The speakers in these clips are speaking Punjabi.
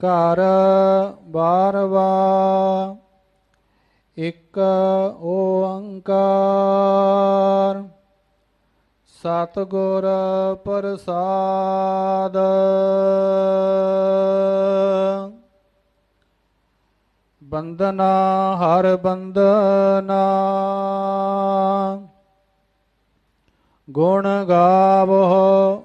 ਘਰ ਬਾਰਵਾ ਇੱਕ ਓੰਕਾਰ। ਸਤਿਗੁਰ ਪ੍ਰਸਾਦ। ਬੰਦਨਾ ਹਰ ਬੰਦਨਾ ਗੁਣ ਗਾਵੋ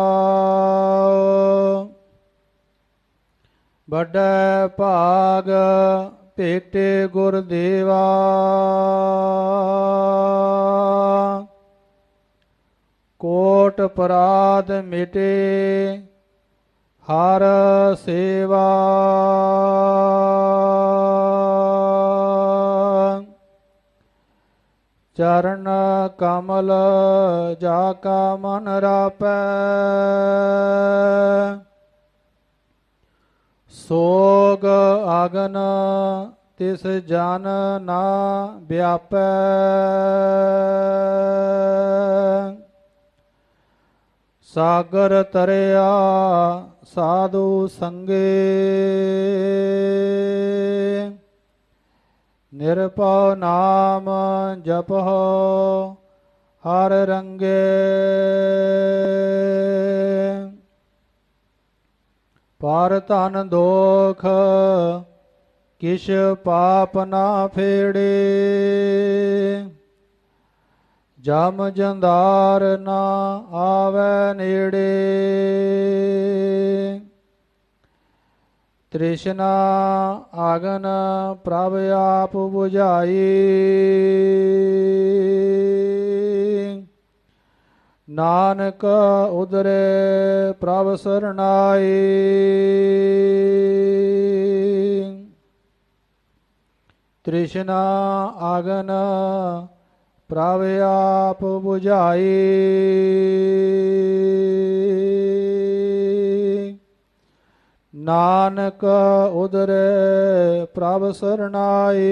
ਵੱਡਾ ਭਾਗ ਭੇਟੇ ਗੁਰਦੇਵਾ ਕੋਟ ਪਰਾਧ ਮਿਟੇ ਹਰ ਸੇਵਾ। ਚਰਨ ਕਮਲ ਜਾ ਕਾ ਮਨ ਰਾਪੈ। ਸੋਗ ਆਗਨ, ਤਿਸ ਜਨ ਨਾ ਵਿਆਪੈ। ਸਾਗਰ ਤਰਿਆ ਸਾਧੂ ਸੰਗੇ। ਨਿਰਭਉ ਨਾਮ ਜਪਹੁ ਹਰ ਰੰਗੇ। ਪਰ ਧਨ ਦੋਖ ਕਿਛ ਪਾਪ ਨਾ ਫੇੜੇ। ਜਮ ਜੰਦਾਰ ਨਾ ਆਵੇ ਨੇੜੇ। ਤ੍ਰਿਸ਼ਨਾ ਆਗਨ ਪ੍ਰਭ ਆਪ 부ਝਾਈ ਨਾਨਕ ਉਦਰੇ ਪ੍ਰਭ ਸਰਣਾਈ। ਤ੍ਰਿਸ਼ਨਾ ਆਗਨ ਪ੍ਰਭ ਆਪ 부ਝਾਈ ਨਾਨਕ ਉਦਰੇ ਪ੍ਰਭ ਸਰਣਾਈ।